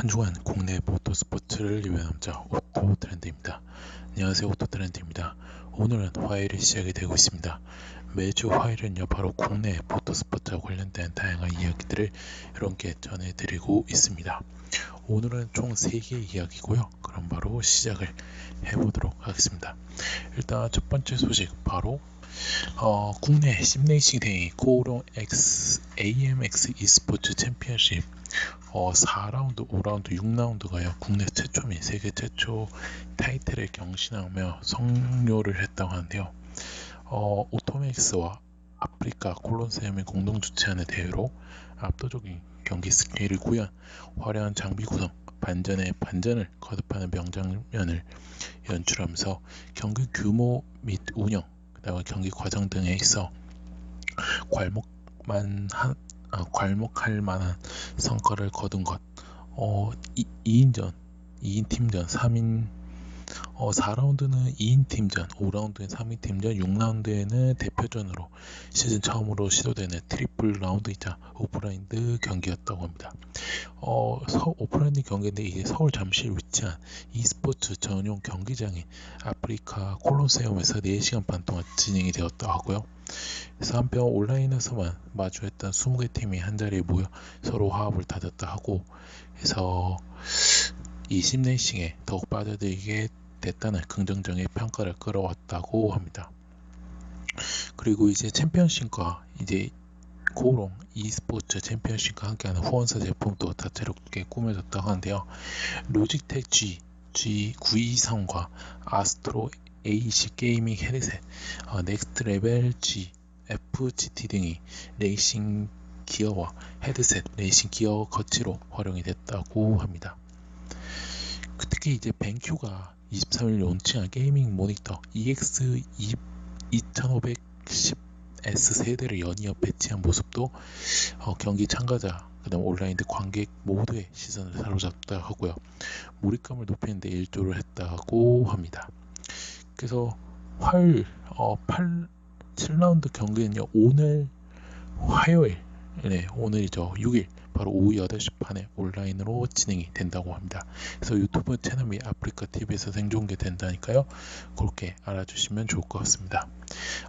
한 주간 국내 모터스포츠를 리뷰한 남자 오토 트렌드입니다. 안녕하세요 오토 트렌드입니다. 오늘은 화요일이 시작이 되고 있습니다. 매주 화요일은요 바로 국내 모터스포츠와 관련된 다양한 이야기들을 여러분께 전해드리고 있습니다. 오늘은 총 3개의 이야기고요. 그럼 바로 시작을 해보도록 하겠습니다. 일단 첫 번째 소식 바로 어, 국내 심레이싱 대회 X AMX e스포츠 챔피언십 어, 4라운드, 5라운드, 6라운드가요. 국내 최초 및 세계 최초 타이틀을 경신하며 성료를 했다고 하는데요. 어, 오토맥스와 아프리카 콜론세움이 공동 주최하는 대회로 압도적인 경기 스케일을 구현, 화려한 장비 구성, 반전에 반전을 거듭하는 명장면을 연출하면서 경기 규모 및 운영, 그다음에 경기 과정 등에 있어 괄목만 한, 아, 괄목할 만한 성과를 거둔 것. 어, 2, 2인전, 2인 팀전, 3인 어, 4라운드는 2인 팀전, 5라운드는 3인 팀전, 6라운드에는 대표전으로 시즌 처음으로 시도되는 트리플 라운드이자 오프라인드 경기였다고 합니다. 어, 서, 오프라인드 경기인데 이제 서울 잠실 위치한 e스포츠 전용 경기장인 아프리카 콜로세움에서 4시간 반 동안 진행이 되었다고 하고요. 그래서 한편 온라인에서만 마주했던 20개 팀이 한 자리에 모여 서로 화합을 다졌다 하고 그래서 이 심레이싱에 더욱 빠져들게 됐다는 긍정적인 평가를 끌어왔다고 합니다. 그리고 이제 챔피언십과 이제 고롱 e스포츠 챔피언십과 함께하는 후원사 제품도 다채롭게 꾸며졌다고 하는데요. 로직텍 G, G923과 아스트로 AC 게이밍 헤드셋, 어, 넥스트 레벨 G, FGT 등이 레이싱 기어와 헤드셋, 레이싱 기어 거치로 활용이 됐다고 합니다. 특히 이제 벤큐가 23일 론칭한 게이밍 모니터 EX 2510S 세대를 연이어 배치한 모습도 어, 경기 참가자 그다음 온라인 관객 모두의 시선을 사로잡다 하고요. 몰입감을 높이는 데 일조를 했다고 합니다. 그래서 화요일 어, 8, 7라운드 경기는요. 오늘 화요일 네, 오늘이죠. 6일 바로 오후 8시 반에 온라인으로 진행이 된다고 합니다. 그래서 유튜브 채널 및 아프리카 TV에서 생중계 된다니까요. 그렇게 알아주시면 좋을 것 같습니다.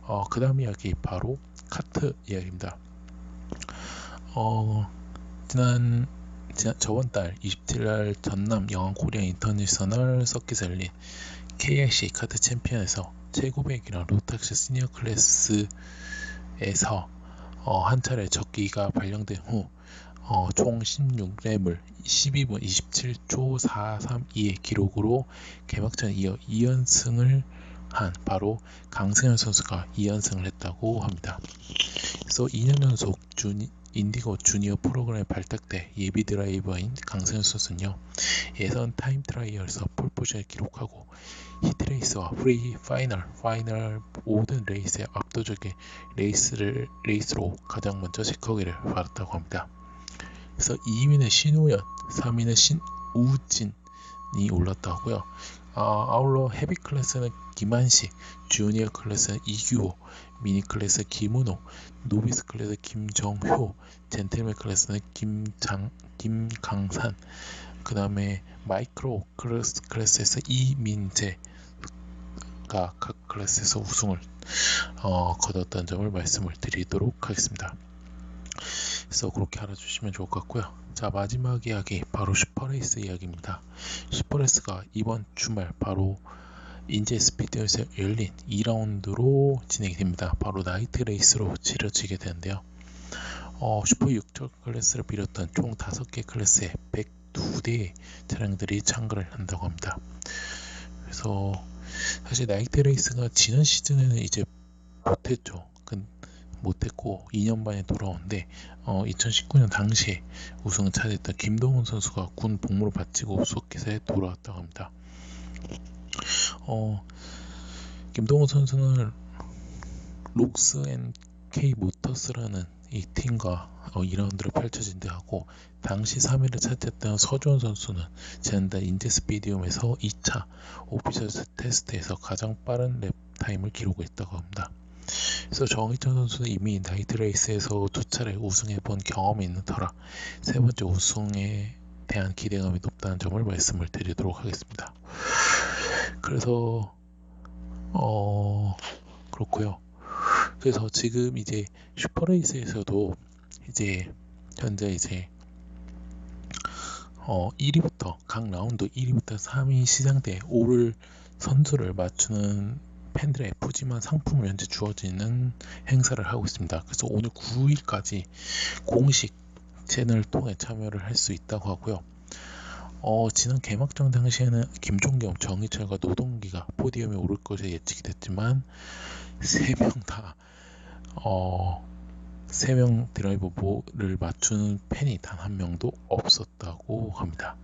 어, 그 다음 이야기 바로 카트 이야기입니다. 어, 지난, 지난 저번 달 27일 전남 영암 코리아 인터내셔널 서킷에 열린 KIC 카트 챔피언에서 최고백이랑 로탁스 시니어 클래스에서 어, 한 차례 적기가 발령된 후 어, 총 16랩을 12분 27초 432의 기록으로 개막전 이어 2연승을 한 바로 강승현 선수가 2연승을 했다고 합니다. 그래서 2년 연속 주니, 인디고 주니어 프로그램 발탁 때 예비 드라이버인 강승현 선수는요 예선 타임 트라이얼에서 폴포션을 기록하고 히트레이스와 프리 파이널, 파이널 모든 레이스의 압도적인 레이스를 레이스로 가장 먼저 체크기를 받았다고 합니다. 그래서 2위는 신우연, 3위는 신우진이 올랐다고요. 아, 아울러 헤비 클래스는 김한식, 주니어 클래스는 이규호, 미니 클래스 김은호, 노비스 클래스 김정효, 젠틀맨 클래스는 김장 김강산, 그 다음에 마이크로 클래스, 클래스에서 이민재가 각 클래스에서 우승을 어, 거뒀다는 점을 말씀을 드리도록 하겠습니다. 그래서 그렇게 알아주시면 좋을 것 같고요. 자 마지막 이야기 바로 슈퍼레이스 이야기입니다. 슈퍼레이스가 이번 주말 바로 인제 스피드에서 열린 2라운드로 진행이 됩니다. 바로 나이트 레이스로 치러지게 되는데요. 어, 슈퍼 6절 클래스를 비롯한 총 5개 클래스에 102대의 차량들이 참가를 한다고 합니다. 그래서 사실 나이트 레이스가 지난 시즌에는 이제 못했죠. 못했고 2년 만에 돌아오는데 어, 2019년 당시에 우승을 차지했던 김동훈 선수가 군 복무를 바치고 소켓에 돌아왔다고 합니다. 어, 김동훈 선수는 록스 앤 K 모터스라는 이 팀과 어, 2라운드를 펼쳐진 데 하고 당시 3위를 차지했던 서주원 선수는 지난달 인제 스피디움에서 2차 오피셜 테스트에서 가장 빠른 랩 타임을 기록했다고 합니다. 그래서 정희철 선수는 이미 나이트 레이스에서 두 차례 우승해 본 경험이 있는 터라 세 번째 우승에 대한 기대감이 높다는 점을 말씀을 드리도록 하겠습니다. 그래서 어 그렇고요. 그래서 지금 이제 슈퍼레이스에서도 이제 현재 이제 어 1위부터 각 라운드 1위부터 3위 시장대에 오를 선수를 맞추는 팬들의 푸짐한 상품을 현재 주어지는 행사를 하고 있습니다. 그래서 오늘 9일까지 공식 채널을 통해 참여를 할 수 있다고 하고요. 어, 지난 개막전 당시에는 김종겸, 정희철과 노동기가 포디움에 오를 것이 예측이 됐지만 세 명 다 어, 세명 드라이버를 맞추는 팬이 단 한 명도 없었다고 합니다.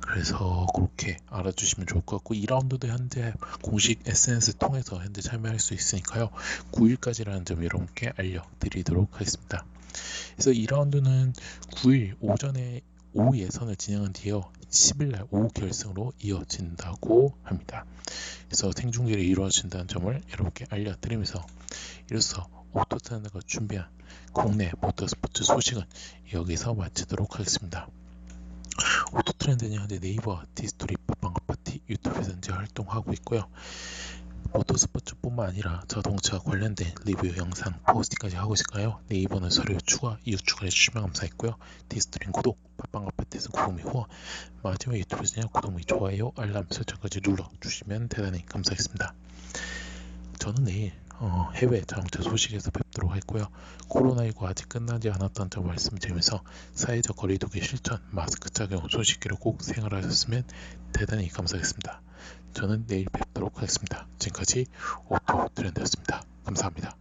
그래서 그렇게 알아주시면 좋을 것 같고 2라운드도 현재 공식 SNS 통해서 현재 참여할 수 있으니까요 9일까지라는 점 여러분께 알려드리도록 하겠습니다 그래서 2라운드는 9일 오전에 오후 예선을 진행한 뒤에 10일날 오후 결승으로 이어진다고 합니다 그래서 생중계를 이루어진다는 점을 여러분께 알려드리면서 이로써 오토트렌드가 준비한 국내 모터스포츠 소식은 여기서 마치도록 하겠습니다. 오토트렌드는 현재 네이버 디스토리 팟빵 파티 유튜브에서 활동하고 있고요. 모터스포츠뿐만 아니라 자동차 관련된 리뷰 영상 포스팅까지 하고 있을까요? 네이버는 서류 추가, 이웃 추가해 주시면 감사했고요. 디스토링 구독, 팟빵 아파트에서 구독 및 후원, 마지막 유튜브에서는 구독 및 좋아요, 알람 설정까지 눌러주시면 대단히 감사하겠습니다. 저는 내일 어, 해외 자동차 소식에서 뵙도록 했고요. 코로나19 아직 끝나지 않았다는 점 말씀드리면서 사회적 거리두기 실천, 마스크 착용 소식기를 꼭 생활하셨으면 대단히 감사하겠습니다. 저는 내일 뵙도록 하겠습니다. 지금까지 오토 트렌드였습니다. 감사합니다.